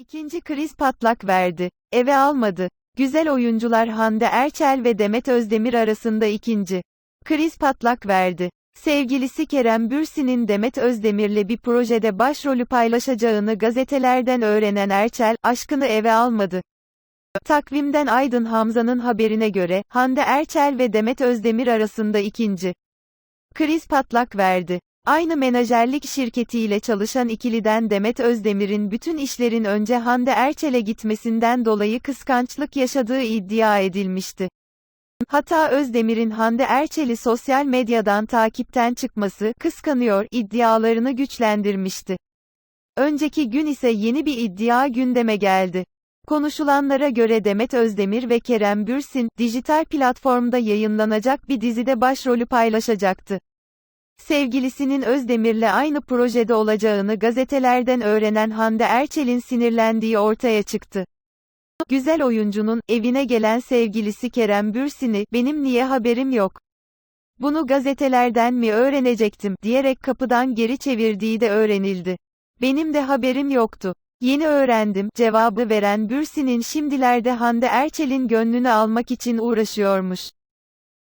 İkinci kriz patlak verdi. Eve almadı. Güzel oyuncular Hande Erçel ve Demet Özdemir arasında ikinci kriz patlak verdi. Sevgilisi Kerem Bürsin'in Demet Özdemir'le bir projede başrolü paylaşacağını gazetelerden öğrenen Erçel, aşkını eve almadı. Takvimden Aydın Hamza'nın haberine göre, Hande Erçel ve Demet Özdemir arasında ikinci kriz patlak verdi. Aynı menajerlik şirketiyle çalışan ikiliden Demet Özdemir'in bütün işlerin önce Hande Erçel'e gitmesinden dolayı kıskançlık yaşadığı iddia edilmişti. Hatta Özdemir'in Hande Erçel'i sosyal medyadan takipten çıkması, kıskanıyor iddialarını güçlendirmişti. Önceki gün ise yeni bir iddia gündeme geldi. Konuşulanlara göre Demet Özdemir ve Kerem Bürsin, dijital platformda yayınlanacak bir dizide başrolü paylaşacaktı. Sevgilisinin Özdemir'le aynı projede olacağını gazetelerden öğrenen Hande Erçel'in sinirlendiği ortaya çıktı. Güzel oyuncunun, evine gelen sevgilisi Kerem Bürsin'i, benim niye haberim yok? Bunu gazetelerden mi öğrenecektim, diyerek kapıdan geri çevirdiği de öğrenildi. Benim de haberim yoktu. Yeni öğrendim, cevabı veren Bürsin'in şimdilerde Hande Erçel'in gönlünü almak için uğraşıyormuş.